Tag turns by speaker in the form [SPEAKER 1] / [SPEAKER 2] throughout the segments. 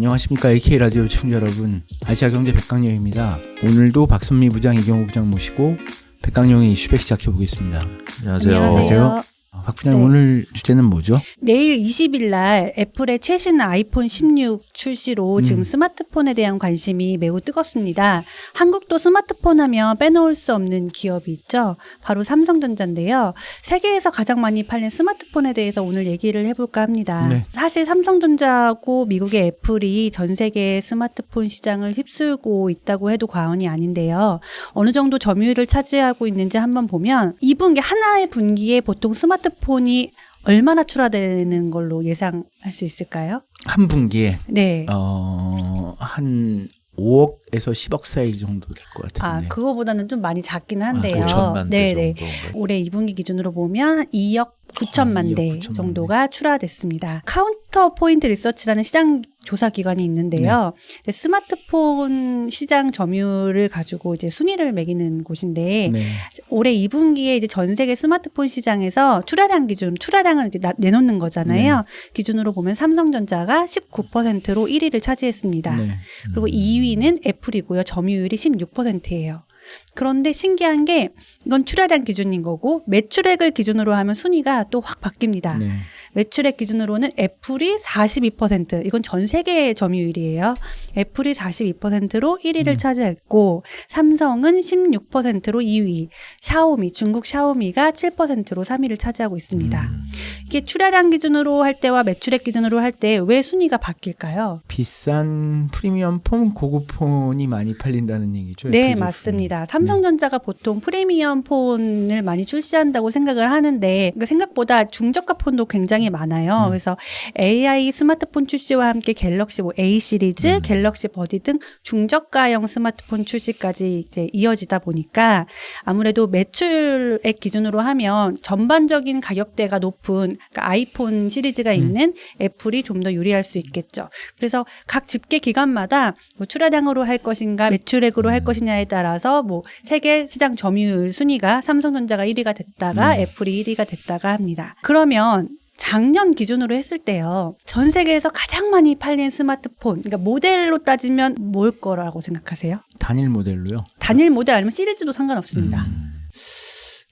[SPEAKER 1] 안녕하십니까 AK 라디오 시청자 여러분 아시아 경제 백강령입니다. 오늘도 박선미 부장 이경호 부장 모시고 백강령의 이슈백 시작해 보겠습니다.
[SPEAKER 2] 안녕하세요.
[SPEAKER 1] 안녕하세요. 아, 박 부장
[SPEAKER 3] 네.
[SPEAKER 1] 오늘 주제는 뭐죠?
[SPEAKER 3] 내일 20일 날 애플의 최신 아이폰 16 출시로
[SPEAKER 1] 음.
[SPEAKER 3] 지금 스마트폰에 대한 관심이 매우 뜨겁습니다. 한국도 스마트폰 하면 빼놓을 수 없는 기업이 있죠. 바로 삼성전자인데요. 세계에서 가장 많이 팔린 스마트폰에 대해서 오늘 얘기를 해볼까 합니다.
[SPEAKER 1] 네.
[SPEAKER 3] 사실 삼성전자하고 미국의 애플이 전 세계 스마트폰 시장을 휩쓸고 있다고 해도 과언이 아닌데요. 어느 정도 점유율을 차지하고 있는지 한번 보면 2분기 하나의 분기에 보통 스마트폰 이 얼마나 출하되는 걸로 예상할 수 있을까요?
[SPEAKER 1] 한 분기에
[SPEAKER 3] 네.
[SPEAKER 1] 어, 한 5억에서 10억 사이 정도 될것
[SPEAKER 3] 아,
[SPEAKER 1] 같은데.
[SPEAKER 3] 그거보다는 좀 많이 작긴 한데요.
[SPEAKER 2] 5천만 대
[SPEAKER 3] 네네.
[SPEAKER 2] 정도.
[SPEAKER 3] 올해 2분기 기준으로 보면 2억 9천만
[SPEAKER 1] 2억
[SPEAKER 3] 대
[SPEAKER 1] 9천만
[SPEAKER 3] 정도가 출하됐습니다. 카운터 포인트 리서치라는 시장 조사 기관이 있는데요. 이제 스마트폰 시장 점유율을 가지고 이제 순위를 매기는 곳인데
[SPEAKER 1] 네.
[SPEAKER 3] 올해 2분기에 이제 전 세계 스마트폰 시장에서 출하량 기준, 출하량을 이제 나- 내놓는 거잖아요.
[SPEAKER 1] 네.
[SPEAKER 3] 기준으로 보면 삼성전자가 19%로 1위를 차지했습니다.
[SPEAKER 1] 네.
[SPEAKER 3] 그리고 2위는 애플이고요. 점유율이 16%예요. 그런데 신기한 게 이건 출하량 기준인 거고 매출액을 기준으로 하면 순위가 또 확 바뀝니다.
[SPEAKER 1] 네.
[SPEAKER 3] 매출액 기준으로는 애플이 42%, 이건 전 세계 점유율이에요. 애플이 42%로 1위를
[SPEAKER 1] 음.
[SPEAKER 3] 차지했고, 삼성은 16%로 2위, 샤오미, 중국 샤오미가 7%로 3위를 차지하고 있습니다.
[SPEAKER 1] 음.
[SPEAKER 3] 이게 출하량 기준으로 할 때와 매출액 기준으로 할 때 왜 순위가 바뀔까요?
[SPEAKER 1] 비싼 프리미엄 폰, 고급 폰이 많이 팔린다는 얘기죠.
[SPEAKER 3] 네,
[SPEAKER 1] 애플 제품이.
[SPEAKER 3] 맞습니다. 삼성전자가 보통 프리미엄 폰을 많이 출시한다고 생각을 하는데 그 생각보다 중저가 폰도 굉장히 많아요.
[SPEAKER 1] 음.
[SPEAKER 3] 그래서 AI 스마트폰 출시와 함께 갤럭시 뭐 A 시리즈,
[SPEAKER 1] 음.
[SPEAKER 3] 갤럭시 버디 등 중저가형 스마트폰 출시까지 이제 이어지다 보니까 아무래도 매출액 기준으로 하면 전반적인 가격대가 높은 그러니까 아이폰 시리즈가
[SPEAKER 1] 음.
[SPEAKER 3] 있는 애플이 좀 더 유리할 수 있겠죠. 그래서 각 집계 기간마다 뭐 출하량으로 할 것인가 매출액으로 할
[SPEAKER 1] 음.
[SPEAKER 3] 것이냐에 따라서 뭐 세계 시장 점유율 순위가 삼성전자가 1위가 됐다가
[SPEAKER 1] 네.
[SPEAKER 3] 애플이 1위가 됐다가 합니다. 그러면 작년 기준으로 했을 때요. 전 세계에서 가장 많이 팔린 스마트폰, 그러니까 모델로 따지면 뭘 거라고 생각하세요?
[SPEAKER 1] 단일 모델로요.
[SPEAKER 3] 단일 모델 아니면 시리즈도 상관없습니다.
[SPEAKER 1] 음.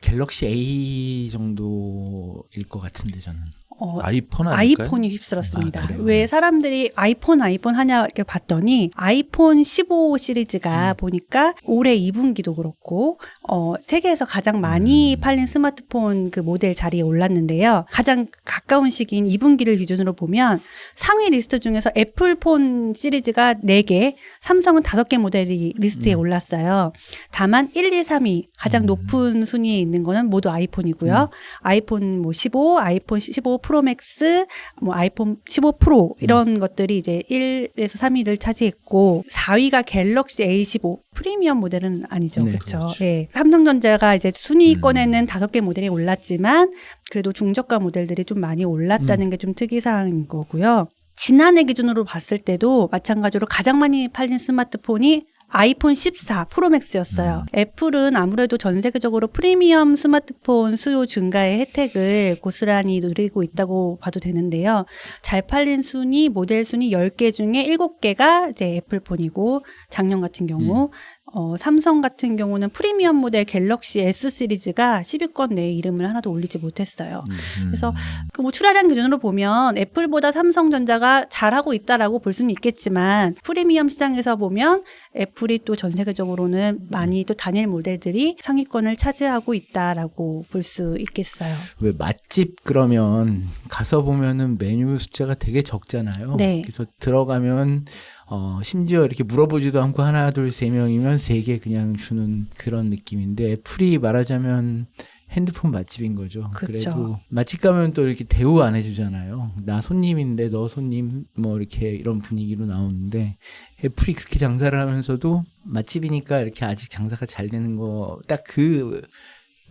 [SPEAKER 1] 갤럭시 A 정도일 것 같은데 저는.
[SPEAKER 3] 어,
[SPEAKER 2] 아이폰 아닐까요?
[SPEAKER 3] 아이폰이 휩쓸었습니다.
[SPEAKER 1] 아?
[SPEAKER 3] 왜 사람들이 아이폰 아이폰 하냐 이렇게 봤더니 아이폰 15 시리즈가
[SPEAKER 1] 음.
[SPEAKER 3] 보니까 올해 2분기도 그렇고 어 세계에서 가장 많이
[SPEAKER 1] 음.
[SPEAKER 3] 팔린 스마트폰 그 모델 자리에 올랐는데요. 가장 가까운 시기인 2분기를 기준으로 보면 상위 리스트 중에서 애플폰 시리즈가 4개, 삼성은 5개 모델이 리스트에
[SPEAKER 1] 음.
[SPEAKER 3] 올랐어요. 다만 1, 2, 3위 가장
[SPEAKER 1] 음.
[SPEAKER 3] 높은 순위에 있는 거는 모두 아이폰이고요. 아이폰 뭐 15, 아이폰 15 프로 맥스, 뭐 아이폰 15 프로 이런 것들이 이제 1에서 3위를 차지했고 4위가 갤럭시 A15 프리미엄 모델은 아니죠.
[SPEAKER 1] 네,
[SPEAKER 3] 그렇죠.
[SPEAKER 2] 그렇죠.
[SPEAKER 3] 예. 삼성전자가 이제 순위권에는
[SPEAKER 2] 음.
[SPEAKER 3] 다섯 개 모델이 올랐지만 그래도 중저가 모델들이 좀 많이 올랐다는 게좀 특이 사항인 거고요. 지난해 기준으로 봤을 때도 마찬가지로 가장 많이 팔린 스마트폰이 아이폰 14 프로맥스였어요. 애플은 아무래도 전 세계적으로 프리미엄 스마트폰 수요 증가의 혜택을 고스란히 누리고 있다고 봐도 되는데요. 잘 팔린 순위, 모델 순위 10개 중에 7개가 이제 애플폰이고 작년 같은 경우 어, 삼성 같은 경우는 프리미엄 모델 갤럭시 S 시리즈가 10위권 내에 이름을 하나도 올리지 못했어요.
[SPEAKER 2] 음.
[SPEAKER 3] 그래서 그뭐 출하량 기준으로 보면 애플보다 삼성전자가 잘하고 있다라고 볼 수는 있겠지만 프리미엄 시장에서 보면 애플이 또 전 세계적으로는 많이 또 단일 모델들이 상위권을 차지하고 있다라고 볼 수 있겠어요.
[SPEAKER 1] 왜 맛집 그러면 가서 보면은 메뉴 숫자가 되게 적잖아요.
[SPEAKER 3] 네.
[SPEAKER 1] 그래서 들어가면 어 심지어 이렇게 물어보지도 않고 하나 둘 세 명이면 세 개 그냥 주는 그런 느낌인데 애플이 말하자면 핸드폰 맛집인 거죠.
[SPEAKER 3] 그쵸.
[SPEAKER 1] 그래도 맛집 가면 또 이렇게 대우 안 해주잖아요. 나 손님인데 너 손님 뭐 이렇게 이런 분위기로 나오는데 애플이 그렇게 장사를 하면서도 맛집이니까 이렇게 아직 장사가 잘 되는 거 딱 그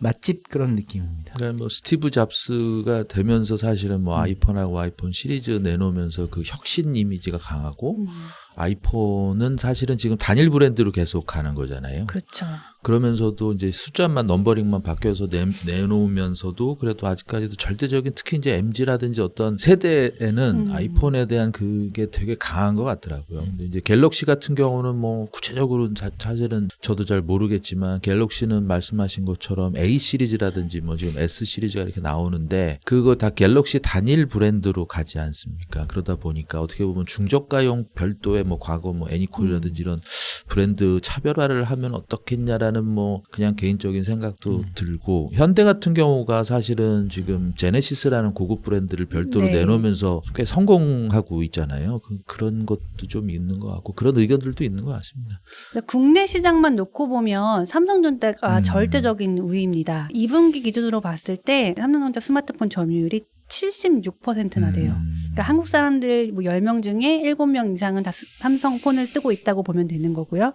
[SPEAKER 1] 맛집 그런 느낌입니다.
[SPEAKER 2] 그러니까 뭐 스티브 잡스가 되면서 사실은
[SPEAKER 3] 음.
[SPEAKER 2] 뭐 아이폰하고 아이폰 시리즈 내놓으면서 그 혁신 이미지가 강하고
[SPEAKER 3] 음.
[SPEAKER 2] 아이폰은 사실은 지금 단일 브랜드로 계속 가는 거잖아요.
[SPEAKER 3] 그렇죠.
[SPEAKER 2] 그러면서도 이제 숫자만 넘버링만 바뀌어서 내, 내놓으면서도 그래도 아직까지도 절대적인 특히 이제 MG라든지 어떤 세대에는
[SPEAKER 3] 음.
[SPEAKER 2] 아이폰에 대한 그게 되게 강한 것 같더라고요. 근데 이제 갤럭시 같은 경우는 뭐 구체적으로 자, 사실은 저도 잘 모르겠지만 갤럭시는 말씀하신 것처럼 A 시리즈라든지 뭐 지금 S 시리즈가 이렇게 나오는데 그거 다 갤럭시 단일 브랜드로 가지 않습니까? 그러다 보니까 어떻게 보면 중저가용 별도의 뭐 과거 뭐 애니콜이라든지 이런 브랜드 차별화를 하면 어떻겠냐라는 뭐 그냥 개인적인 생각도 들고 현대 같은 경우가 사실은 지금 제네시스라는 고급 브랜드를 별도로
[SPEAKER 3] 네.
[SPEAKER 2] 내놓으면서 꽤 성공하고 있잖아요. 그, 그런 것도 좀 있는 것 같고 그런 의견들도 있는 것 같습니다.
[SPEAKER 3] 국내 시장만 놓고 보면 삼성전자가
[SPEAKER 2] 음.
[SPEAKER 3] 절대적인 우위입니다. 2분기 기준으로 봤을 때 삼성전자 스마트폰 점유율이 76%나 돼요.
[SPEAKER 2] 음.
[SPEAKER 3] 그러니까 한국 사람들 뭐 10명 중에 7명 이상은 다 스- 삼성 폰을 쓰고 있다고 보면 되는 거고요.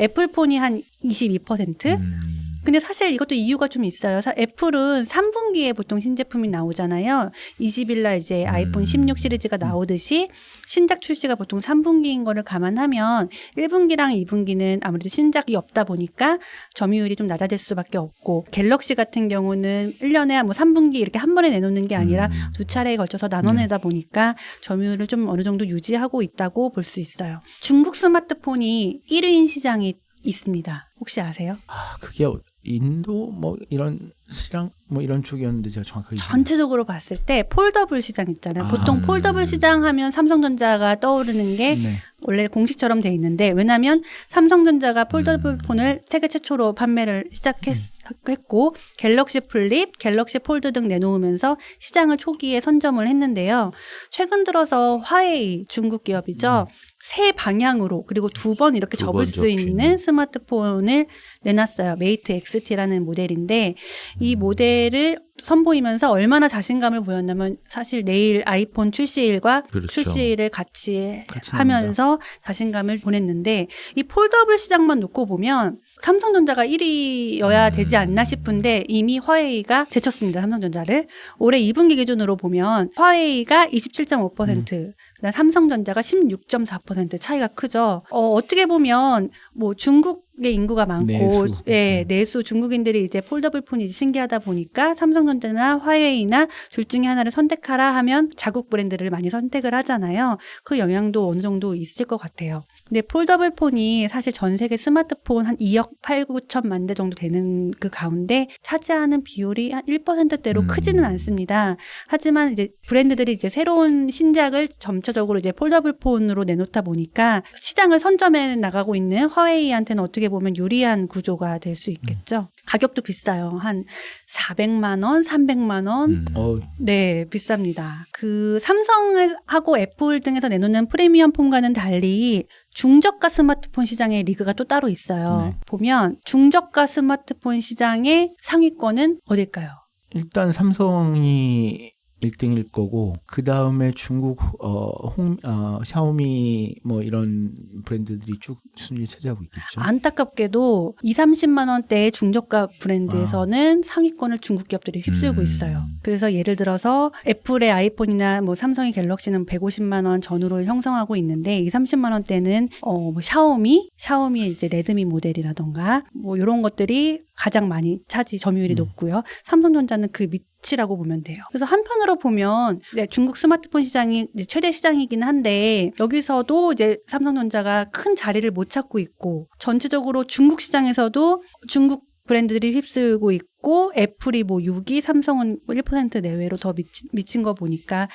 [SPEAKER 3] 애플 폰이 한 22%?
[SPEAKER 2] 음.
[SPEAKER 3] 근데 사실 이것도 이유가 좀 있어요. 사- 애플은 3분기에 보통 신제품이 나오잖아요. 20일 날 이제 아이폰
[SPEAKER 2] 음.
[SPEAKER 3] 16 시리즈가 나오듯이 신작 출시가 보통 3분기인 거를 감안하면 1분기랑 2분기는 아무래도 신작이 없다 보니까 점유율이 좀 낮아질 수밖에 없고 갤럭시 같은 경우는 1년에 뭐 3분기 이렇게 한 번에 내놓는 게 아니라
[SPEAKER 2] 음.
[SPEAKER 3] 두 차례에 걸쳐서 나눠내다 보니까 점유율을 좀 어느 정도 유지하고 있다고 볼 수 있어요. 중국 스마트폰이 1위인 시장이 있습니다. 혹시 아세요?
[SPEAKER 1] 아 그게 어- 인도 뭐 이런 시장 뭐 이런 쪽이었는데 제가 정확하게
[SPEAKER 3] 전체적으로 봤을 때 폴더블 시장 있잖아요.
[SPEAKER 1] 아,
[SPEAKER 3] 보통
[SPEAKER 2] 음.
[SPEAKER 3] 폴더블 시장 하면 삼성전자가 떠오르는 게
[SPEAKER 1] 네.
[SPEAKER 3] 원래 공식처럼 돼 있는데 왜냐하면 삼성전자가 폴더블
[SPEAKER 2] 음.
[SPEAKER 3] 폰을 세계 최초로 판매를 시작했고 갤럭시 플립, 갤럭시 폴드 등 내놓으면서 시장을 초기에 선점을 했는데요. 최근 들어서 화웨이 중국 기업이죠. 세 방향으로 그리고 두 번 이렇게
[SPEAKER 2] 음. 두번
[SPEAKER 3] 접을 수
[SPEAKER 2] 접히는.
[SPEAKER 3] 있는 스마트폰을 내놨어요. 메이트 XT라는 모델인데 이 모델을 선보이면서 얼마나 자신감을 보였냐면 사실 내일 아이폰 출시일과
[SPEAKER 2] 그렇죠.
[SPEAKER 3] 출시를 같이,
[SPEAKER 1] 같이
[SPEAKER 3] 하면서 자신감을 보냈는데 이 폴더블 시장만 놓고 보면 삼성전자가 1위여야
[SPEAKER 2] 음.
[SPEAKER 3] 되지 않나 싶은데 이미 화웨이가 제쳤습니다. 삼성전자를 올해 2분기 기준으로 보면 화웨이가 27.5%, 그다음 삼성전자가 16.4% 차이가 크죠. 어, 어떻게 보면 뭐 중국 의 인구가 많고
[SPEAKER 1] 내수.
[SPEAKER 3] 예,
[SPEAKER 1] 음.
[SPEAKER 3] 내수 중국인들이 이제 폴더블 폰이 신기하다 보니까 삼성전자나 화웨이나 둘 중에 하나를 선택하라 하면 자국 브랜드를 많이 선택을 하잖아요. 그 영향도 어느 정도 있을 것 같아요. 근데 폴더블 폰이 사실 전 세계 스마트폰 한 2억 8, 9천만 대 정도 되는 그 가운데 차지하는 비율이 한 1%대로
[SPEAKER 2] 음.
[SPEAKER 3] 크지는 않습니다. 하지만 이제 브랜드들이 이제 새로운 신작을 점차적으로 이제 폴더블 폰으로 내놓다 보니까 시장을 선점해 나가고 있는 화웨이한테는 어떻게 보면 유리한 구조가 될 수 있겠죠. 가격도 비싸요. 한 400만 원, 300만 원,
[SPEAKER 2] 음.
[SPEAKER 1] 어
[SPEAKER 3] 네, 비쌉니다. 그 삼성하고 애플 등에서 내놓는 프리미엄 폰과는 달리 중저가 스마트폰 시장의 리그가 또 따로 있어요.
[SPEAKER 1] 네.
[SPEAKER 3] 보면 중저가 스마트폰 시장의 상위권은 어딜까요?
[SPEAKER 1] 일단 삼성이 1등일 거고 그 다음에 중국 어, 홍, 어, 샤오미 뭐 이런 브랜드들이 쭉 순위를 차지하고 있겠죠.
[SPEAKER 3] 안타깝게도 2, 30만 원대의 중저가 브랜드에서는 상위권을 중국 기업들이 휩쓸고
[SPEAKER 2] 음.
[SPEAKER 3] 있어요. 그래서 예를 들어서 애플의 아이폰이나 뭐 삼성의 갤럭시는 150만 원 전후로 형성하고 있는데 2, 30만 원대는 어, 뭐 샤오미, 샤오미의 이제 레드미 모델이라던가 뭐 이런 것들이 가장 많이 차지 점유율이
[SPEAKER 1] 음.
[SPEAKER 3] 높고요. 삼성전자는 그 밑이라고 보면 돼요. 그래서 한편으로 보면 네, 중국 스마트폰 시장이 이제 최대 시장이긴 한데 여기서도 이제 삼성전자가 큰 자리를 못 찾고 있고 전체적으로 중국 시장에서도 중국 브랜드들이 휩쓸고 있고 애플이 뭐 6위, 삼성은 1% 내외로 더 미친, 미친 거 보니까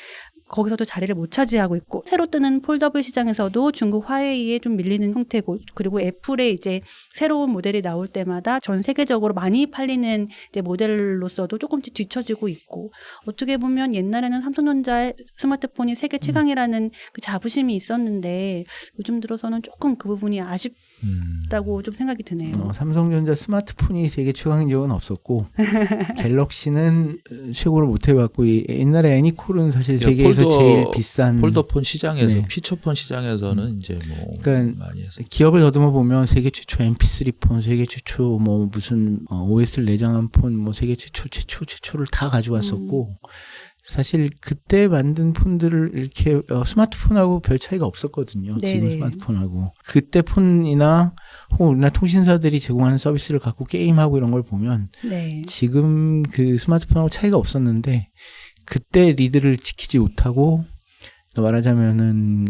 [SPEAKER 3] 거기서도 자리를 못 차지하고 있고 새로 뜨는 폴더블 시장에서도 중국 화웨이에 좀 밀리는 형태고 그리고 애플의 이제 새로운 모델이 나올 때마다 전 세계적으로 많이 팔리는 이제 모델로서도 조금씩 뒤처지고 있고 어떻게 보면 옛날에는 삼성전자의 스마트폰이 세계 최강이라는 그 자부심이 있었는데 요즘 들어서는 조금 그 부분이 아쉽 다고
[SPEAKER 2] 음.
[SPEAKER 3] 좀 생각이 드네요.
[SPEAKER 1] 어, 삼성전자 스마트폰이 세계 최강인 적은 없었고 갤럭시는 최고를 못 해봤고 이 옛날에 애니콜은 사실
[SPEAKER 2] 야,
[SPEAKER 1] 세계에서
[SPEAKER 2] 폴더-
[SPEAKER 1] 제일 비싼
[SPEAKER 2] 폴더폰 시장에서
[SPEAKER 1] 네.
[SPEAKER 2] 피처폰 시장에서는 이제 뭐
[SPEAKER 1] 그러니까
[SPEAKER 2] 많이 했어요.
[SPEAKER 1] 기억을 더듬어 보면 세계 최초 MP3 폰, 세계 최초 뭐 무슨 어, OS를 내장한 폰, 뭐 세계 최초 최초 최초를 다 가져왔었고 사실 그때 만든 폰들을 이렇게 어, 스마트폰하고 별 차이가 없었거든요. 지금
[SPEAKER 3] 네네.
[SPEAKER 1] 스마트폰하고 그때 폰이나 혹은 우리나라 통신사들이 제공하는 서비스를 갖고 게임하고 이런 걸 보면
[SPEAKER 3] 네.
[SPEAKER 1] 지금 그 스마트폰하고 차이가 없었는데 그때 리드를 지키지 못하고 말하자면은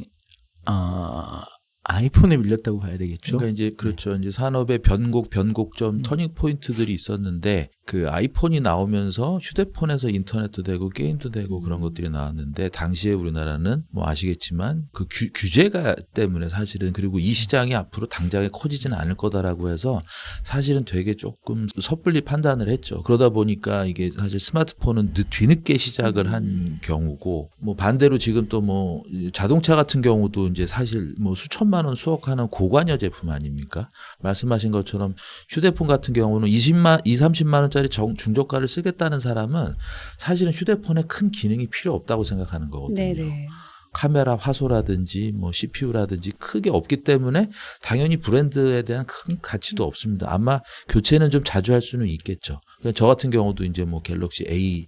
[SPEAKER 1] 아 아이폰에 밀렸다고 봐야 되겠죠.
[SPEAKER 2] 그러니까 이제 그렇죠. 이제 산업의 변곡 변곡점
[SPEAKER 1] 음.
[SPEAKER 2] 터닝 포인트들이 있었는데 그 아이폰이 나오면서 휴대폰에서 인터넷도 되고 게임도 되고 그런
[SPEAKER 1] 음.
[SPEAKER 2] 것들이 나왔는데 당시에 우리나라는 뭐 아시겠지만 그 규, 규제가 때문에 사실은 그리고 이 시장이 앞으로 당장에 커지지는 않을 거다라고 해서 사실은 되게 조금 섣불리 판단을 했죠. 그러다 보니까 이게 사실 스마트폰은 늦- 뒤늦게 시작을 한 경우고 뭐 반대로 지금 또 뭐 자동차 같은 경우도 이제 사실 뭐 수천만 원 수억하는 고관여 제품 아닙니까? 말씀하신 것처럼 휴대폰 같은 경우는 20만, 2, 30만 원짜리 정, 중저가를 쓰겠다는 사람은 사실은 휴대폰에 큰 기능이 필요 없다고 생각하는 거거든요.
[SPEAKER 3] 네네.
[SPEAKER 2] 카메라 화소라든지 뭐 CPU라든지 크게 없기 때문에 당연히 브랜드에 대한 큰 가치도 없습니다. 아마 교체는 좀 자주 할 수는 있겠죠. 그러니까 저 같은 경우도 이제 뭐 갤럭시 A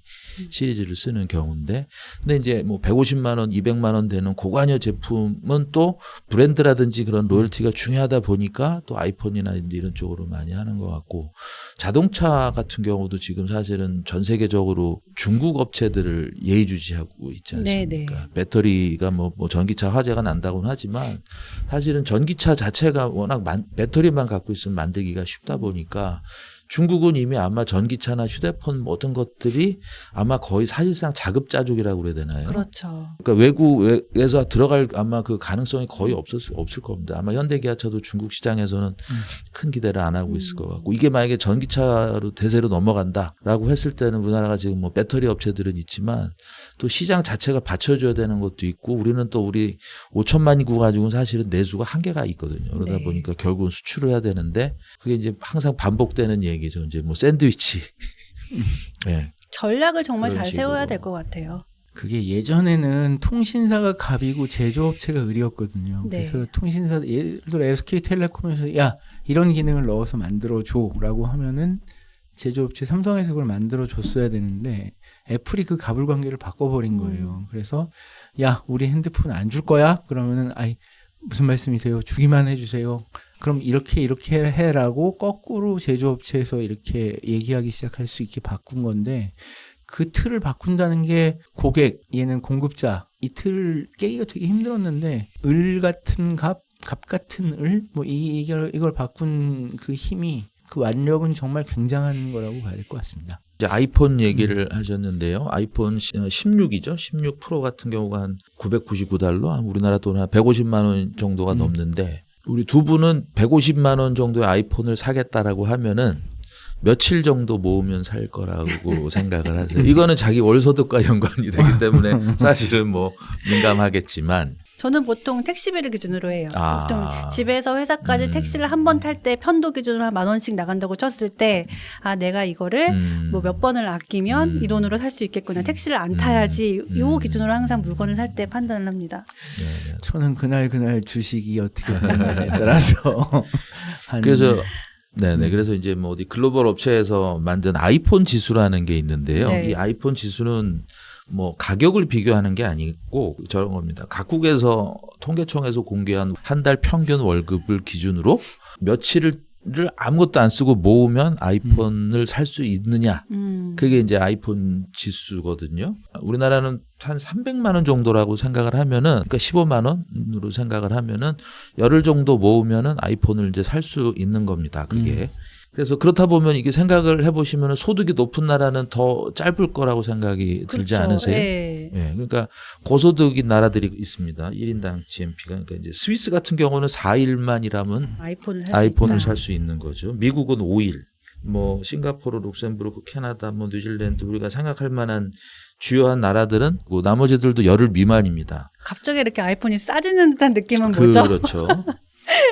[SPEAKER 2] 시리즈를 쓰는 경우인데 근데 이제 뭐 150만 원, 200만 원 되는 고관여 제품은 또 브랜드라든지 그런 로열티가 중요하다 보니까 또 아이폰이나 이런 쪽으로 많이 하는 것 같고 자동차 같은 경우도 지금 사실은 전 세계적으로 중국 업체들을 예의주시하고 있지 않습니까?
[SPEAKER 3] 네네.
[SPEAKER 2] 배터리가 뭐, 뭐 전기차 화재가 난다고는 하지만 사실은 전기차 자체가 워낙 만- 배터리만 갖고 있으면 만들기가 쉽다 보니까 중국은 이미 아마 전기차나 휴대폰 모든 것들이 아마 거의 사실상 자급자족이라고 그래야 되나요?
[SPEAKER 3] 그렇죠.
[SPEAKER 2] 그러니까 외국에서 들어갈 아마 그 가능성이 거의 없을 수- 없을 겁니다. 아마 현대기아차도 중국 시장에서는 큰 기대를 안 하고 있을 것 같고 이게 만약에 전기차로 대세로 넘어간다라고 했을 때는 우리나라가 지금 뭐 배터리 업체들은 있지만 또 시장 자체가 받쳐줘야 되는 것도 있고 우리는 또 우리 5천만 인구 가지고는 사실은 내수가 한계가 있거든요. 그러다
[SPEAKER 3] 네.
[SPEAKER 2] 보니까 결국은 수출을 해야 되는데 그게 이제 항상 반복되는 얘기죠. 이제 뭐 샌드위치. 네.
[SPEAKER 3] 전략을 정말 잘 세워야
[SPEAKER 2] 식으로.
[SPEAKER 3] 될것 같아요.
[SPEAKER 1] 그게 예전에는 통신사가 갑이고 제조업체가 을이었거든요.
[SPEAKER 3] 네.
[SPEAKER 1] 그래서 통신사 예를 들어 SK텔레콤에서 야 이런 기능을 넣어서 만들어 줘라고 하면은 제조업체 삼성에서 그걸 만들어 줬어야 되는데 애플이 그 갑을 관계를 바꿔버린 거예요. 그래서 야 우리 핸드폰 안 줄 거야? 그러면은 아이 무슨 말씀이세요? 주기만 해주세요. 그럼 이렇게 이렇게 해라고 거꾸로 제조업체에서 이렇게 얘기하기 시작할 수 있게 바꾼 건데 그 틀을 바꾼다는 게 고객 얘는 공급자 이 틀을 깨기가 되게 힘들었는데 을 같은 갑, 갑 같은 을 뭐 이 이걸 이걸 바꾼 그 힘이 그 완력은 정말 굉장한 거라고 봐야 될 것 같습니다.
[SPEAKER 2] 이제 아이폰 얘기를 하셨는데요. 아이폰 16이죠. 16 프로 같은 경우가 한 999달러, 한 우리나라 돈 한 150만 원 정도가
[SPEAKER 1] 음.
[SPEAKER 2] 넘는데 우리 두 분은 150만 원 정도의 아이폰을 사겠다라고 하면은 며칠 정도 모으면 살 거라고 생각을 하세요. 이거는 자기 월소득과 연관이 되기 때문에 사실은 뭐 민감하겠지만
[SPEAKER 3] 저는 보통 택시비를 기준으로 해요.
[SPEAKER 2] 아.
[SPEAKER 3] 보통 집에서 회사까지
[SPEAKER 2] 음.
[SPEAKER 3] 택시를 한 번 탈 때 편도 기준으로 한 만 원씩 나간다고 쳤을 때, 아, 내가 이거를
[SPEAKER 2] 음,
[SPEAKER 3] 뭐몇 번을 아끼면
[SPEAKER 2] 음.
[SPEAKER 3] 이 돈으로 살 수 있겠구나. 택시를 안
[SPEAKER 2] 음.
[SPEAKER 3] 타야지. 요
[SPEAKER 2] 음.
[SPEAKER 3] 기준으로 항상 물건을 살 때 판단을 합니다.
[SPEAKER 2] 네.
[SPEAKER 1] 저는 그날 그날 주식이 어떻게 되느냐에 따라서 한
[SPEAKER 2] 그래서 네네 그래서 이제 뭐 어디 글로벌 업체에서 만든 아이폰 지수라는 게 있는데요.
[SPEAKER 3] 네.
[SPEAKER 2] 이 아이폰 지수는 뭐 가격을 비교하는 게 아니고 저런 겁니다. 각국에서 통계청에서 공개한 한 달 평균 월급을 기준으로 며칠을 아무것도 안 쓰고 모으면 아이폰을 살수 있느냐
[SPEAKER 3] 음.
[SPEAKER 2] 그게 이제 아이폰 지수거든요. 우리나라는 한 300만 원 정도라고 생각을 하면은 그러니까 15만 원으로 생각을 하면은 열흘 정도 모으면은 아이폰을 이제 살 수 있는 겁니다. 그게. 그래서 그렇다 보면 이게 생각을 해 보시면은 소득이 높은 나라는 더 짧을 거라고 생각이 들지
[SPEAKER 3] 그렇죠.
[SPEAKER 2] 않으세요?
[SPEAKER 3] 예.
[SPEAKER 2] 예, 그러니까 고소득인 나라들이 있습니다. 1인당 GMP가 그러니까 이제 스위스 같은 경우는 4일만 일하면
[SPEAKER 3] 아이폰을 살
[SPEAKER 2] 아이폰을. 살 수 있는 거죠. 미국은 5일, 뭐 싱가포르, 룩셈부르크, 캐나다, 뭐 뉴질랜드 우리가 생각할 만한 주요한 나라들은 뭐 나머지들도 열흘 미만입니다.
[SPEAKER 3] 갑자기 이렇게 아이폰이 싸지는 듯한 느낌은 뭐죠?
[SPEAKER 2] 그렇죠.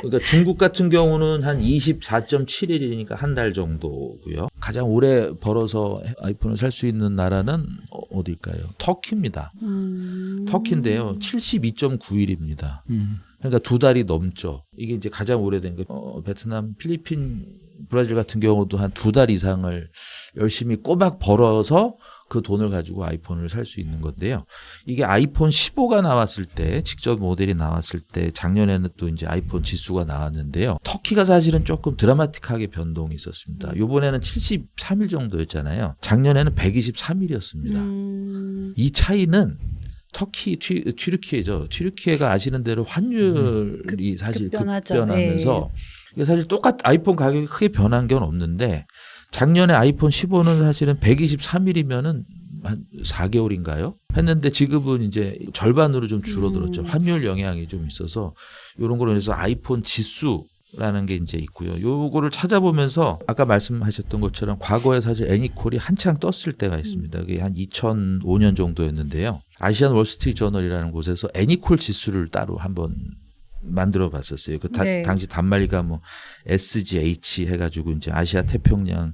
[SPEAKER 2] 그러니까 중국 같은 경우는 한 24.7일이니까 한 달 정도고요. 가장 오래 벌어서 아이폰을 살 수 있는 나라는 어- 어딜까요? 터키입니다.
[SPEAKER 3] 음.
[SPEAKER 2] 터키인데요. 72.9일입니다.
[SPEAKER 1] 음.
[SPEAKER 2] 그러니까 두 달이 넘죠. 이게 이제 가장 오래된 거. 어, 베트남, 필리핀, 브라질 같은 경우도 한 두 달 이상을 열심히 꼬박 벌어서 그 돈을 가지고 아이폰을 살 수 있는 건데요. 이게 아이폰 15가 나왔을 때 직접 모델이 나왔을 때 작년에는 또 이제 아이폰 지수가 나왔는데요. 터키가 사실은 조금 드라마틱하게 변동이 있었습니다. 요번에는 73일 정도였잖아요. 작년에는 123일이었습니다.
[SPEAKER 3] 음,
[SPEAKER 2] 이 차이는 터키 튀, 튀르키예죠. 튀르키예가 아시는 대로 환율이 사실
[SPEAKER 3] 급변하죠.
[SPEAKER 2] 급변하면서 이게 사실 똑같 아이폰 가격이 크게 변한 건 없는데 작년에 아이폰 15는 사실은 123일이면은 한 4개월인가요? 했는데 지금은 이제 절반으로 좀 줄어들었죠.
[SPEAKER 3] 음.
[SPEAKER 2] 환율 영향이 좀 있어서 이런 거로 인해서 아이폰 지수 라는 게 이제 있고요. 요거를 찾아보면서 아까 말씀하셨던 것처럼 과거에 사실 애니콜이 한창 떴을 때가 있습니다. 그게 한 2005년 정도였는데요. 아시안 월스트리트 저널이라는 곳에서 애니콜 지수를 따로 한번 만들어 봤었어요. 그 다-
[SPEAKER 3] 네.
[SPEAKER 2] 당시 단말기가 뭐 SGH 해가지고 이제 아시아 태평양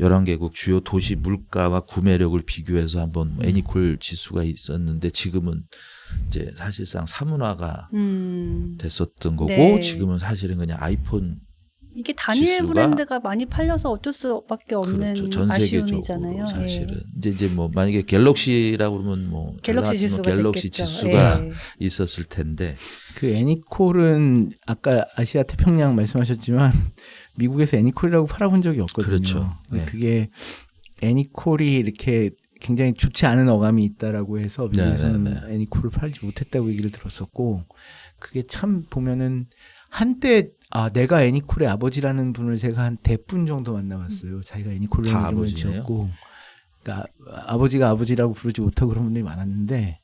[SPEAKER 2] 11개국 주요 도시 물가와 구매력을 비교해서 한번 뭐 애니콜 지수가 있었는데 지금은 이제 사실상 사문화가
[SPEAKER 3] 음.
[SPEAKER 2] 됐었던 거고
[SPEAKER 3] 네.
[SPEAKER 2] 지금은 사실은 그냥 아이폰
[SPEAKER 3] 이게 단일
[SPEAKER 2] 지수가-
[SPEAKER 3] 브랜드가 많이 팔려서 어쩔 수밖에 없는
[SPEAKER 2] 그렇죠. 전 세계적으로
[SPEAKER 3] 아쉬움이잖아요.
[SPEAKER 2] 사실은
[SPEAKER 3] 예.
[SPEAKER 2] 이제 이제 뭐 만약에 갤럭시라고 그러면 뭐
[SPEAKER 3] 갤럭시
[SPEAKER 2] 갤럭시
[SPEAKER 3] 지수가
[SPEAKER 2] 갤럭시
[SPEAKER 3] 됐겠죠.
[SPEAKER 2] 지수가
[SPEAKER 3] 예.
[SPEAKER 2] 있었을 텐데
[SPEAKER 1] 그 애니콜은 아까 아시아 태평양 말씀하셨지만 미국에서 애니콜이라고 팔아본 적이 없거든요.
[SPEAKER 2] 그렇죠. 네.
[SPEAKER 1] 그게 애니콜이 이렇게 굉장히 좋지 않은 어감이 있다라고 해서
[SPEAKER 2] 네,
[SPEAKER 1] 미국에서는
[SPEAKER 2] 네,
[SPEAKER 1] 애니콜을 팔지 못했다고 얘기를 들었었고 그게 참 보면은 한때 아 내가 애니콜의 아버지라는 분을 제가 한 대분 정도 만나봤어요. 자기가 애니콜을
[SPEAKER 2] 다
[SPEAKER 1] 이름을? 지었고 그러니까 아버지가 아버지라고 부르지 못하고 그런 분들이 많았는데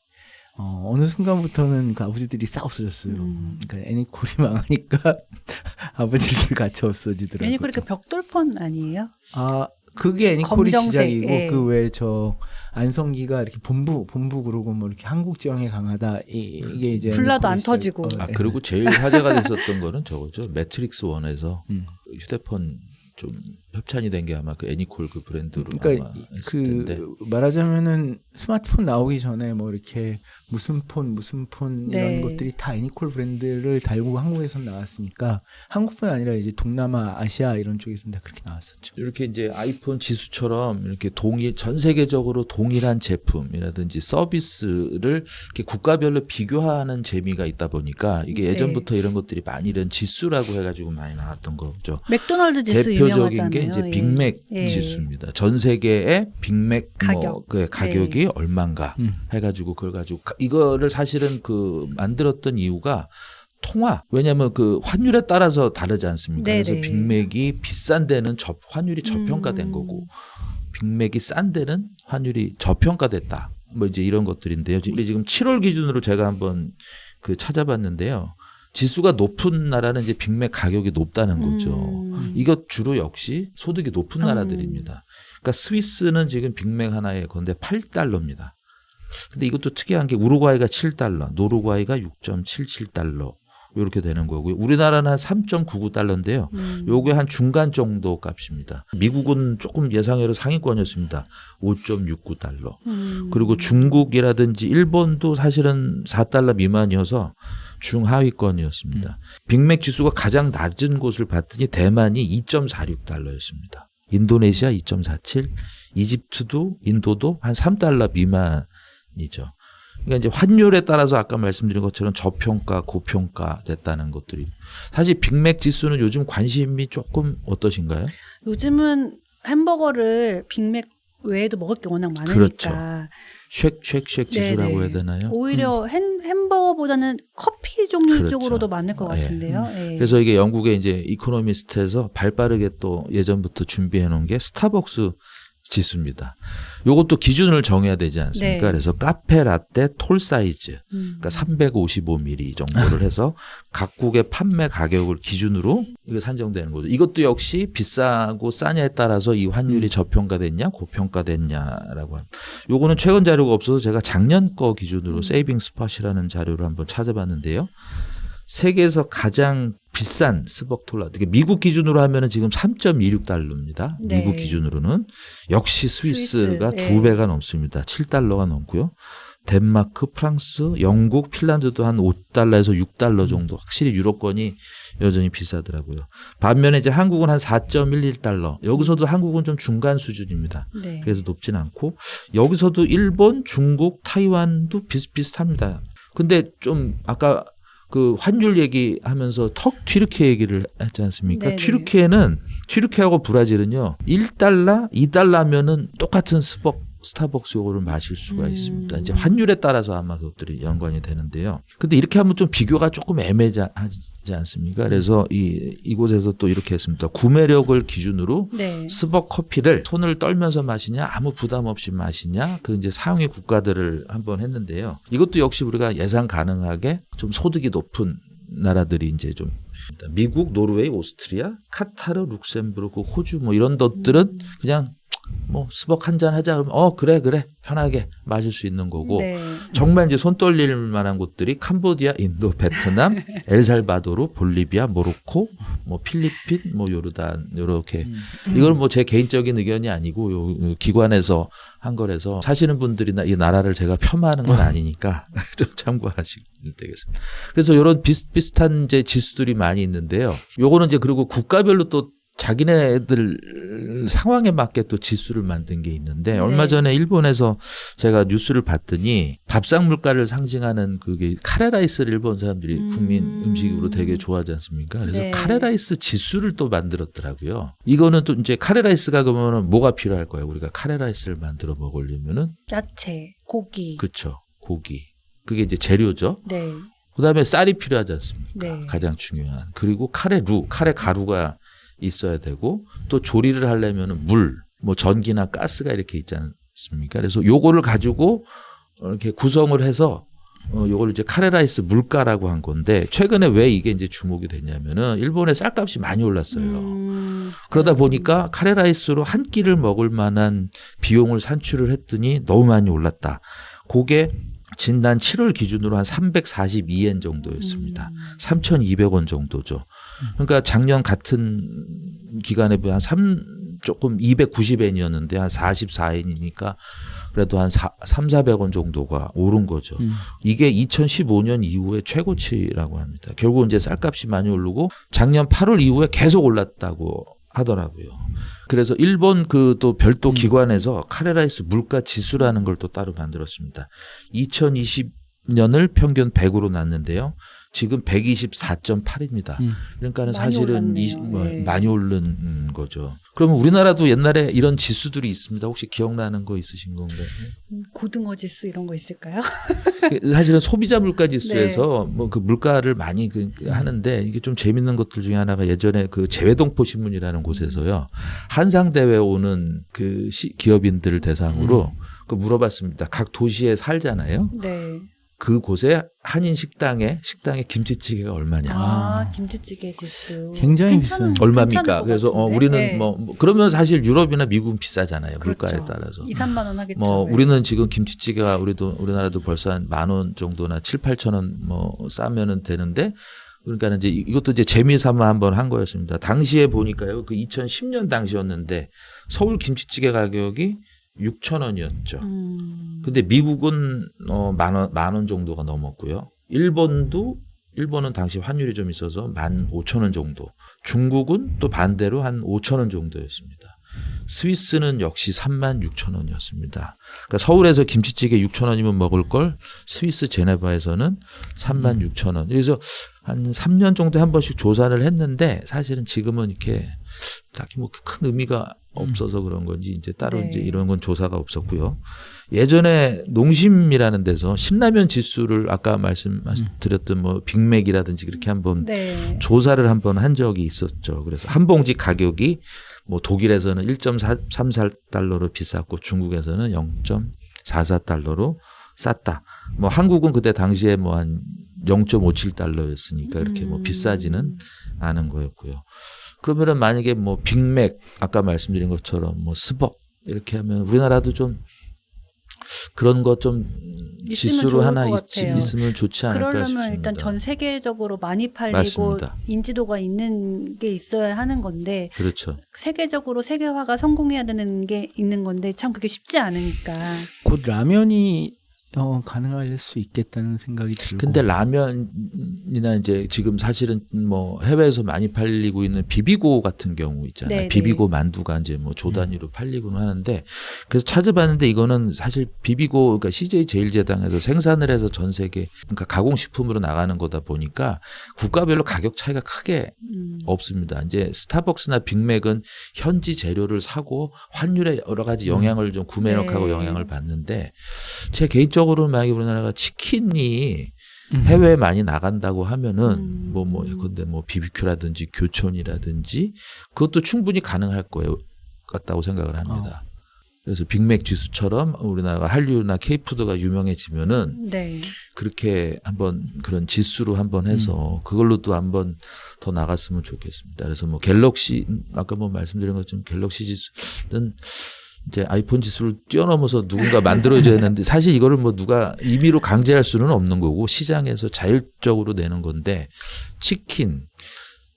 [SPEAKER 1] 어, 어느 순간부터는 그 아버지들이 싹 없어졌어요.
[SPEAKER 3] 음.
[SPEAKER 1] 그러니까 애니콜이 망하니까 아버지들도 같이 없어지더라고요.
[SPEAKER 3] 애니콜이 그 벽돌폰 아니에요?
[SPEAKER 1] 아 그게 애니콜이
[SPEAKER 3] 검정색,
[SPEAKER 1] 시작이고
[SPEAKER 3] 예.
[SPEAKER 1] 그 외에 저 안성기가 이렇게 본부 본부 그러고 뭐 이렇게 한국 지형에 강하다 이, 게 이제
[SPEAKER 3] 불나도 안
[SPEAKER 1] 애니콜이
[SPEAKER 3] 터지고.
[SPEAKER 2] 아
[SPEAKER 1] 어, 예.
[SPEAKER 2] 그리고 제일 화제가 됐었던 거는 저거죠 매트릭스 원에서
[SPEAKER 1] 음.
[SPEAKER 2] 휴대폰 좀 협찬이 된 게 아마 그 애니콜 그 브랜드로
[SPEAKER 1] 그러니까
[SPEAKER 2] 아마
[SPEAKER 1] 이-
[SPEAKER 2] 했을
[SPEAKER 1] 그
[SPEAKER 2] 텐데
[SPEAKER 1] 말하자면은 스마트폰 나오기 전에 뭐 이렇게 무슨 폰 무슨 폰
[SPEAKER 3] 네.
[SPEAKER 1] 이런 것들이 다 애니콜 브랜드를 달고 한국에서 나왔으니까 한국뿐 아니라 이제 동남아 아시아 이런 쪽에서는 다 그렇게 나왔었죠.
[SPEAKER 2] 이렇게 이제 아이폰 지수처럼 이렇게 동일 전 세계적으로 동일한 제품이라든지 서비스를 이렇게 국가별로 비교하는 재미가 있다 보니까 이게
[SPEAKER 3] 네.
[SPEAKER 2] 예전부터 이런 것들이 많이 이런 지수라고 해가지고 많이 나왔던 거죠.
[SPEAKER 3] 맥도날드 지수
[SPEAKER 2] 대표적인
[SPEAKER 3] 유명하잖아요.
[SPEAKER 2] 게 이제
[SPEAKER 3] 예.
[SPEAKER 2] 빅맥
[SPEAKER 3] 예.
[SPEAKER 2] 지수입니다. 전 세계의 빅맥
[SPEAKER 3] 가격.
[SPEAKER 2] 뭐, 그 가격이 얼마인가
[SPEAKER 1] 음.
[SPEAKER 2] 해가지고 그걸 가지고 가- 이거를 사실은 그 만들었던 이유가 통화 왜냐하면 그 환율에 따라서 다르지 않습니까? 그래서
[SPEAKER 3] 네네.
[SPEAKER 2] 빅맥이 비싼 데는 저, 환율이 저평가된
[SPEAKER 3] 음.
[SPEAKER 2] 거고 빅맥이 싼 데는 환율이 저평가됐다. 뭐 이제 이런 것들인데요. 우리 지금 7월 기준으로 제가 한번 그 찾아봤는데요. 지수가 높은 나라는 이제 빅맥 가격이 높다는 거죠.
[SPEAKER 3] 음.
[SPEAKER 2] 이것 주로 역시 소득이 높은
[SPEAKER 3] 음.
[SPEAKER 2] 나라들입니다. 그러니까 스위스는 지금 빅맥 하나에 건데 8달러입니다. 근데 이것도 특이한 게 우루과이가 7달러, 노르과이가 6.77달러 이렇게 되는 거고요. 우리나라는 한 3.99달러인데요.
[SPEAKER 3] 음.
[SPEAKER 2] 요게 한 중간 정도 값입니다. 미국은 조금 예상외로 상위권이었습니다. 5.69달러.
[SPEAKER 3] 음.
[SPEAKER 2] 그리고 중국이라든지 일본도 사실은 4달러 미만이어서 중하위권이었습니다. 빅맥 지수가 가장 낮은 곳을 봤더니 대만이 2.46달러였습니다. 인도네시아 2.47, 이집트도 인도도 한 3달러 미만이죠. 그러니까 이제 환율에 따라서 아까 말씀드린 것처럼 저평가, 고평가 됐다는 것들이 사실 빅맥 지수는 요즘 관심이 조금 어떠신가요?
[SPEAKER 3] 요즘은 햄버거를 빅맥 외에도 먹을 게 워낙 많으니까
[SPEAKER 2] 그렇죠. 쉑쉑쉑 지수라고
[SPEAKER 3] 네네.
[SPEAKER 2] 해야 되나요?
[SPEAKER 3] 오히려 햄, 햄버거보다는 커피 종류
[SPEAKER 2] 그렇죠.
[SPEAKER 3] 쪽으로도 많을 것
[SPEAKER 2] 예.
[SPEAKER 3] 같은데요. 예.
[SPEAKER 2] 그래서 이게 영국의 이제 이코노미스트에서 발빠르게 또 예전부터 준비해 놓은 게 스타벅스 지수입니다. 요것도 기준을 정해야 되지 않습니까?
[SPEAKER 3] 네.
[SPEAKER 2] 그래서 카페 라떼 톨 사이즈
[SPEAKER 3] 음.
[SPEAKER 2] 그러니까 355ml 정도를 해서 각국의 판매 가격을 기준으로 이거 산정되는 거죠. 이것도 역시 비싸고 싸냐에 따라서 이 환율이
[SPEAKER 1] 음.
[SPEAKER 2] 저평가됐냐 고평가됐냐라고 합니다. 요거는 최근 자료가 없어서 제가 작년 거 기준으로
[SPEAKER 3] 음.
[SPEAKER 2] 세이빙 스팟이라는 자료를 한번 찾아봤는데요. 세계에서 가장 비싼 스벅톨라, 그러니까 미국 기준으로 하면은 지금 3.26달러입니다.
[SPEAKER 3] 네.
[SPEAKER 2] 미국 기준으로는 역시 스위스가
[SPEAKER 3] 스위스,
[SPEAKER 2] 두
[SPEAKER 3] 예.
[SPEAKER 2] 배가 넘습니다. 7달러가 넘고요. 덴마크, 프랑스, 영국, 핀란드도 한 5달러에서 6달러 정도. 확실히 유로권이 여전히 비싸더라고요. 반면에 이제 한국은 한 4.11달러. 여기서도 한국은 좀 중간 수준입니다.
[SPEAKER 3] 네.
[SPEAKER 2] 그래서 높진 않고 여기서도 일본, 중국, 타이완도 비슷비슷합니다. 근데 좀 아까 그 환율 얘기하면서 턱 튀르키 얘기를 했지 않습니까?
[SPEAKER 3] 네네.
[SPEAKER 2] 튀르키에는 튀르키하고 브라질은요. 1달러, 2달러면은 똑같은 스벅 스타벅스 요거를 마실 수가
[SPEAKER 3] 음.
[SPEAKER 2] 있습니다. 이제 환율에 따라서 아마 그것들이 연관이 되는데요. 근데 이렇게 하면 좀 비교가 조금 애매하지 않습니까? 그래서 이 이곳에서 또 이렇게 했습니다. 구매력을 기준으로
[SPEAKER 3] 네.
[SPEAKER 2] 스벅 커피를 손을 떨면서 마시냐 아무 부담 없이 마시냐 그 이제 상위 국가들을 한번 했는데요. 이것도 역시 우리가 예상 가능하게 좀 소득이 높은 나라들이 이제 좀 미국, 노르웨이, 오스트리아, 카타르, 룩셈부르크, 호주 뭐 이런 것들은 그냥 뭐 스벅 한잔 하자 그러면 어 그래 그래 편하게 마실 수 있는 거고
[SPEAKER 3] 네.
[SPEAKER 2] 정말 이제 손 떨릴 만한 곳들이 캄보디아, 인도, 베트남, 엘살바도르, 볼리비아, 모로코, 뭐 필리핀, 뭐 요르단 요렇게 이건 뭐제 개인적인 의견이 아니고 요, 요 기관에서 한 거라서 사시는 분들이나 이 나라를 제가 폄하하는 건 아니니까 좀 참고하시면 되겠습니다. 그래서 이런 비슷비슷한 이제 지수들이 많이 있는데요. 요거는 이제 그리고 국가별로 또 자기네들 상황에 맞게 또 지수를 만든 게 있는데 얼마
[SPEAKER 3] 네.
[SPEAKER 2] 전에 일본에서 제가 뉴스를 봤더니 밥상 물가를 상징하는 그게 카레라이스를 일본 사람들이
[SPEAKER 3] 음.
[SPEAKER 2] 국민 음식으로 되게 좋아하지 않습니까? 그래서
[SPEAKER 3] 네.
[SPEAKER 2] 카레라이스 지수를 또 만들었더라고요. 이거는 또 이제 카레라이스가 그러면은 뭐가 필요할 거예요? 우리가 카레라이스를 만들어 먹으려면은
[SPEAKER 3] 야채, 고기.
[SPEAKER 2] 그쵸 고기 그게 이제 재료죠.
[SPEAKER 3] 네.
[SPEAKER 2] 그다음에 쌀이 필요하지 않습니까?
[SPEAKER 3] 네.
[SPEAKER 2] 가장 중요한. 그리고 카레 루, 카레 가루가 있어야 되고 또 조리를 하려면은 물, 뭐 전기나 가스가 이렇게 있지 않습니까? 그래서 요거를 가지고 이렇게 구성을 해서 어 요걸 이제 카레라이스 물가라고 한 건데 최근에 왜 이게 이제 주목이 됐냐면은 일본의 쌀값이 많이 올랐어요.
[SPEAKER 3] 음,
[SPEAKER 2] 그러다 보니까 카레라이스로 한 끼를 먹을 만한 비용을 산출을 했더니 너무 많이 올랐다. 그게 진단 7월 기준으로 한 342엔 정도였습니다.
[SPEAKER 3] 음.
[SPEAKER 2] 3,200원 정도죠. 그러니까 작년 같은 기간에 비해 한 3, 조금 290엔이었는데 한 44엔이니까 그래도 한 4, 3, 400원 정도가 오른 거죠.
[SPEAKER 1] 음.
[SPEAKER 2] 이게 2015년 이후에 최고치라고 합니다. 결국 이제 쌀값이 많이 오르고 작년 8월 이후에 계속 올랐다고 하더라고요. 그래서 일본 그 또 별도 기관에서 카레라이스 물가 지수라는 걸 또 따로 만들었습니다. 2020년을 평균 100으로 놨는데요. 지금 124.8입니다.
[SPEAKER 1] 음.
[SPEAKER 2] 그러니까는
[SPEAKER 3] 많이
[SPEAKER 2] 사실은. 이, 뭐
[SPEAKER 3] 네.
[SPEAKER 2] 많이 오른 음, 거죠. 그러면 우리나라도 옛날에 이런 지수들이 있습니다. 혹시 기억나는 거 있으신 건가요?
[SPEAKER 3] 고등어 지수 이런 거 있을까요?
[SPEAKER 2] 그 사실은 소비자 물가
[SPEAKER 3] 네.
[SPEAKER 2] 지수에서 뭐그 물가를 많이 그 하는데 이게 좀 재밌는 것들 중에 하나가 예전에 그 재외동포 신문이라는 곳에서요 한상 대회 오는 그 시- 기업인들을 대상으로 그 물어봤습니다. 각 도시에 살잖아요.
[SPEAKER 3] 네.
[SPEAKER 2] 그 곳에 한인 식당에 식당에 김치찌개가 얼마냐.
[SPEAKER 3] 아,
[SPEAKER 1] 아.
[SPEAKER 3] 김치찌개 지수.
[SPEAKER 1] 굉장히 비싸요.
[SPEAKER 2] 얼마입니까? 그래서 어? 우리는
[SPEAKER 3] 네.
[SPEAKER 2] 뭐, 뭐 그러면 사실 유럽이나 미국은 비싸잖아요.
[SPEAKER 3] 그렇죠.
[SPEAKER 2] 물가에 따라서.
[SPEAKER 3] 2, 3만 원 하겠죠.
[SPEAKER 2] 뭐
[SPEAKER 3] 네.
[SPEAKER 2] 우리는 지금 김치찌개가 우리도 우리나라도 벌써 한 만 원 정도나 7, 8천 원 뭐 싸면은 되는데 그러니까 이제 이- 이것도 이제 재미 삼아 한번 한 거였습니다. 당시에 보니까요. 그 2010년 당시였는데 서울 김치찌개 가격이 6천 원이었죠.
[SPEAKER 3] 음.
[SPEAKER 2] 근데 미국은 어, 만 원, 만 원 정도가 넘었고요. 일본도 일본은 당시 환율이 좀 있어서 만 오천 원 정도. 중국은 또 반대로 한 오천 원 정도였습니다. 스위스는 역시 3만 6천 원이었습니다. 그러니까 서울에서 김치찌개 6천 원이면 먹을 걸 스위스 제네바에서는 3만 6천 원. 그래서 한 3년 정도에 한 번씩 조사를 했는데 사실은 지금은 이렇게 딱히 뭐 큰 의미가 없어서 그런 건지 이제 따로
[SPEAKER 3] 네.
[SPEAKER 2] 이제 이런 건 조사가 없었고요. 예전에 농심이라는 데서 신라면 지수를 아까 말씀드렸던 뭐 빅맥이라든지 그렇게 한번
[SPEAKER 3] 네.
[SPEAKER 2] 조사를 한번 한 적이 있었죠. 그래서 한 봉지 가격이 뭐 독일에서는 1.34달러로 비쌌고 중국에서는 0.44달러로 쌌다. 뭐 한국은 그때 당시에 뭐 한 0.57달러였으니까 이렇게 뭐
[SPEAKER 3] 음.
[SPEAKER 2] 비싸지는 않은 거였고요. 그러면은 만약에 뭐 빅맥 아까 말씀드린 것처럼 뭐 스벅 이렇게 하면 우리나라도 좀 그런 것좀
[SPEAKER 3] 있으면
[SPEAKER 2] 지수로
[SPEAKER 3] 좋을
[SPEAKER 2] 하나
[SPEAKER 3] 것
[SPEAKER 2] 있,
[SPEAKER 3] 같아요.
[SPEAKER 2] 있으면 좋지 않을까
[SPEAKER 3] 그러려면
[SPEAKER 2] 싶습니다.
[SPEAKER 3] 일단 전 세계적으로 많이 팔리고
[SPEAKER 2] 맞습니다.
[SPEAKER 3] 인지도가 있는 게 있어야 하는 건데
[SPEAKER 2] 그렇죠.
[SPEAKER 3] 세계적으로 세계화가 성공해야 되는 게 있는 건데 참 그게 쉽지 않으니까.
[SPEAKER 1] 곧 라면이 어, 가능할 수 있겠다는 생각이 들고.
[SPEAKER 2] 근데 라면이나 이제 지금 사실은 뭐 해외에서 많이 팔리고 있는 비비고 같은 경우 있잖아요.
[SPEAKER 3] 네,
[SPEAKER 2] 비비고
[SPEAKER 3] 네.
[SPEAKER 2] 만두가 이제 뭐 조 단위로 팔리고는 하는데 그래서 찾아봤는데 이거는 사실 비비고 그러니까 CJ 제일제당에서 생산을 해서 전 세계 그러니까 가공식품으로 나가는 거다 보니까 국가별로 가격 차이가 크게
[SPEAKER 3] 음.
[SPEAKER 2] 없습니다. 이제 스타벅스나 빅맥은 현지 재료를 사고 환율에 여러 가지 영향을 좀 구매력하고
[SPEAKER 3] 네.
[SPEAKER 2] 영향을 받는데 제 개인적으로 는 만약에 우리나라가 치킨이
[SPEAKER 1] 음.
[SPEAKER 2] 해외에 많이 나간다고 하면은
[SPEAKER 3] 음.
[SPEAKER 2] 뭐뭐 근데 뭐 비비큐라든지 교촌이라든지 그것도 충분히 가능할 거예요 같다고 생각을 합니다. 그래서 빅맥 지수처럼 우리나라가 한류나 케이푸드가 유명해지면은
[SPEAKER 3] 네.
[SPEAKER 2] 그렇게 한번 그런 지수로 한번 해서 그걸로도 한번 더 나갔으면 좋겠습니다. 그래서 뭐 갤럭시 아까 뭐 말씀드린 것처럼 갤럭시 지수는 이제 아이폰 지수를 뛰어넘어서 누군가 만들어줘야 되는데 사실 이거를 뭐 누가 임의로 강제할 수는 없는 거고 시장에서 자율적으로 내는 건데 치킨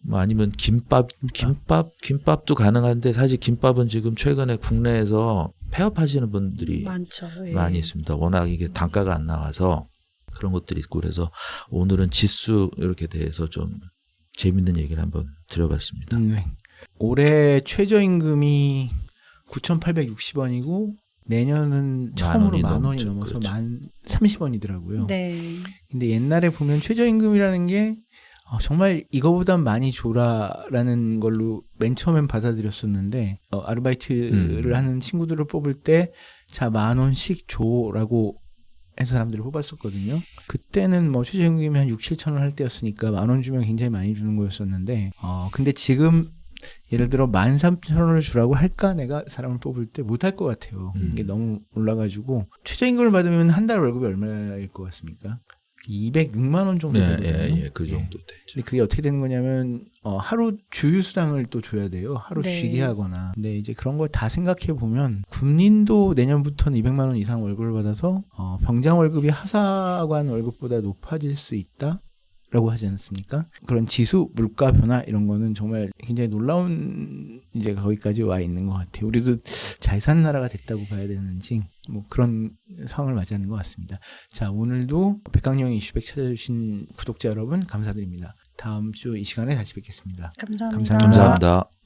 [SPEAKER 2] 뭐 아니면 김밥 김밥 김밥도 가능한데 사실 김밥은 지금 최근에 국내에서 폐업하시는 분들이
[SPEAKER 3] 많죠. 예.
[SPEAKER 2] 많이 있습니다. 워낙 이게 단가가 안 나와서 그런 것들이 있고 그래서 오늘은 지수 이렇게 대해서 좀 재밌는 얘기를 한번 드려봤습니다.
[SPEAKER 1] 네. 올해 최저임금이 9,860원이고 내년은
[SPEAKER 2] 만
[SPEAKER 1] 처음으로
[SPEAKER 2] 원이
[SPEAKER 1] 만 원이. 넘어서
[SPEAKER 2] 그렇죠.
[SPEAKER 1] 만 30원이더라고요.
[SPEAKER 3] 네.
[SPEAKER 1] 근데 옛날에 보면 최저임금이라는 게 어, 정말 이거보단 많이 줘라라는 걸로 맨 처음엔 받아들였었는데 어, 아르바이트를
[SPEAKER 2] 음.
[SPEAKER 1] 하는 친구들을 뽑을 때 자 만 원씩 줘라고 해서 사람들을 뽑았었거든요. 그때는 뭐 최저임금이 한 6, 7천 원 할 때였으니까 만 원 주면 굉장히 많이 주는 거였었는데 어 근데 지금 예를 들어 만 삼천 원을 주라고 할까 내가 사람을 뽑을 때 못할 것 같아요.
[SPEAKER 2] 음.
[SPEAKER 1] 이게 너무 올라가지고 최저임금을 받으면 한 달 월급이 얼마일 것 같습니까? 206만 원 정도
[SPEAKER 2] 예,
[SPEAKER 1] 되거든요.
[SPEAKER 2] 예, 예, 그 정도 되죠.
[SPEAKER 1] 근데 그게 어떻게 되는 거냐면 어, 하루 주유 수당을 또 줘야 돼요. 하루
[SPEAKER 3] 네.
[SPEAKER 1] 쉬게 하거나. 근데 이제 그런 걸 다 생각해 보면 군인도 내년부터는 200만 원 이상 월급을 받아서 어, 병장 월급이 하사관 월급보다 높아질 수 있다. 라고 하지 않습니까? 그런 지수, 물가 변화 이런 거는 정말 굉장히 놀라운 이제 거기까지 와 있는 것 같아요. 우리도 잘 사는 나라가 됐다고 봐야 되는지 뭐 그런 상황을 맞이하는 것 같습니다. 자, 오늘도 백강령 이슈백 찾아주신 구독자 여러분 감사드립니다. 다음 주 이 시간에 다시 뵙겠습니다.
[SPEAKER 3] 감사합니다.
[SPEAKER 1] 감사합니다.
[SPEAKER 2] 감사합니다.